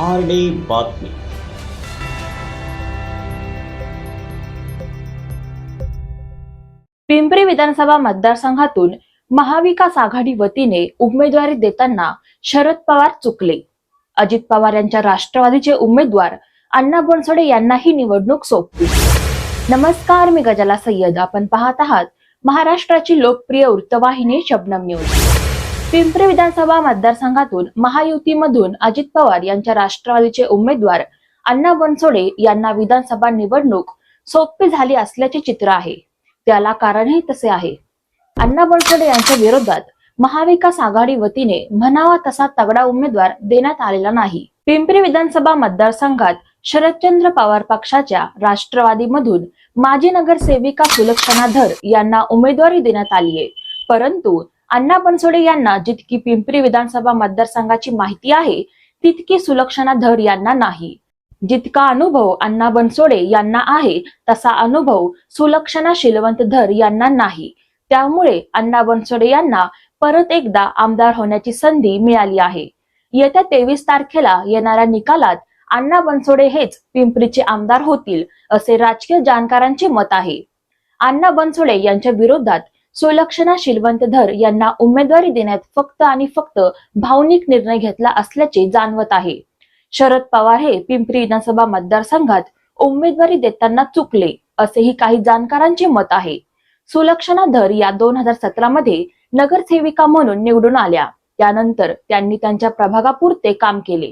R D बातमी. पिंपरी विधानसभा मतदारसंघातून महाविकास आघाडी वतीने उमेदवारी देताना शरद पवार चुकले. अजित पवार यांच्या राष्ट्रवादीचे उमेदवार अण्णा बनसोडे यांना ही निवडणूक सोपली. नमस्कार मी गजाला सय्यद. आपण पाहत आहात महाराष्ट्राची लोकप्रिय वृत्तवाहिनी शबनम न्यूज. पिंपरी विधानसभा मतदारसंघातून महायुतीमधून अजित पवार यांच्या राष्ट्रवादीचे उमेदवार अण्णा बनसोडे यांना विधानसभा निवडणूक सोपी झाली असल्याचे चित्र आहे. त्याला कारणही तसे आहे. अण्णा बनसोडे यांच्या विरोधात महाविकास आघाडी वतीने म्हणावा तसा तगडा उमेदवार देण्यात आलेला नाही. पिंपरी विधानसभा मतदारसंघात शरदचंद्र पवार पक्षाच्या राष्ट्रवादीमधून माजी नगरसेविका सुलक्षणा धर यांना उमेदवारी देण्यात आली आहे परंतु अण्णा बनसोडे यांना जितकी पिंपरी विधानसभा मतदारसंघाची माहिती आहे तितकी सुलक्षणा धर यांना नाही. जितका अनुभव अण्णा बनसोडे यांना आहे तसा अनुभव सुलक्षणा शिलवंत धर यांना नाही. त्यामुळे अण्णा बनसोडे यांना परत एकदा आमदार होण्याची संधी मिळाली आहे. येत्या तेवीस तारखेला येणाऱ्या निकालात अण्णा बनसोडे हेच पिंपरीचे आमदार होतील असे राजकीय जाणकारांचे मत आहे. अण्णा बनसोडे यांच्या विरोधात सुलक्षणा शिलवंत धर यांना उमेदवारी देण्यात फक्त आणि फक्त भावनिक निर्णय घेतला असल्याचे जाणवत आहे. शरद पवार हे पिंपरी विधानसभा मतदारसंघात उमेदवारी देताना चुकले असेही काही जाणकारांचे मत आहे. सुलक्षणा धर या दोन हजार सतरा मध्ये नगरसेविका म्हणून निवडून आल्या. त्यानंतर त्यांनी त्यांच्या प्रभागापुरते काम केले.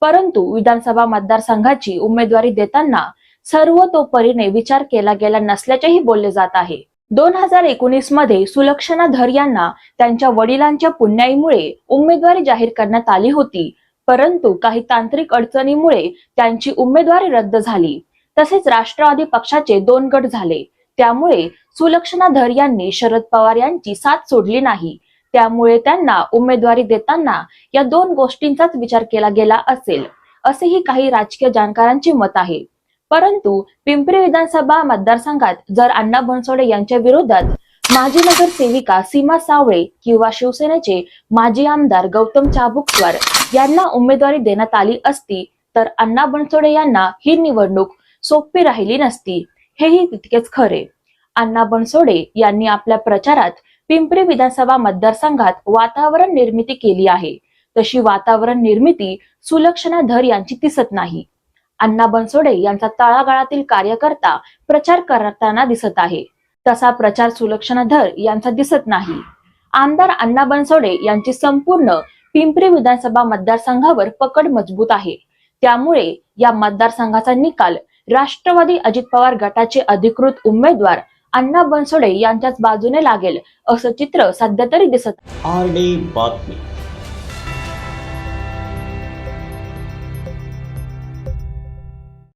परंतु विधानसभा मतदारसंघाची उमेदवारी देताना सर्वतोपरीने विचार केला गेला नसल्याचेही बोलले जात आहे. दोन हजार एकोणीसमध्ये सुलक्षणा धर यांना त्यांच्या वडिलांच्या पुण्याईमुळे उमेदवारी जाहीर करण्यात आली होती. परंतु काही तांत्रिक अडचणीमुळे त्यांची उमेदवारी रद्द झाली. तसेच राष्ट्रवादी पक्षाचे दोन गट झाले. त्यामुळे सुलक्षणा धर यांनी शरद पवार यांची साथ सोडली नाही. त्यामुळे त्यांना उमेदवारी देताना या दोन गोष्टींचाच विचार केला गेला असेल. असेही काही राजकीय जाणकारांचे मत आहे. परंतु पिंपरी विधानसभा मतदारसंघात जर अण्णा बनसोडे यांच्या विरोधात माजी नगरसेविका सीमा सावळे किंवा शिवसेनेचे माजी आमदार गौतम चाबुकवार यांना उमेदवारी देण्यात आली असती तर अण्णा बनसोडे यांना ही निवडणूक सोपी राहिली नसती. हेही तितकेच खरे. अण्णा बनसोडे यांनी आपल्या प्रचारात पिंपरी विधानसभा मतदारसंघात वातावरण निर्मिती केली आहे. तशी वातावरण निर्मिती सुलक्षणा धर यांची दिसत नाही. अण्णा बनसोडे यांचा तळागाळातील कार्यकर्ता प्रचार करताना दिसत आहे. तसा प्रचार सुलक्षणा धर यांचा दिसत नाही. आमदार अण्णा बनसोडे यांची संपूर्ण पिंपरी विधानसभा मतदारसंघावर पकड मजबूत आहे. त्यामुळे या मतदारसंघाचा निकाल राष्ट्रवादी अजित पवार गटाचे अधिकृत उमेदवार अण्णा बनसोडे यांच्याच बाजूने लागेल असं चित्र सध्या तरी दिसत आर डी बातमी.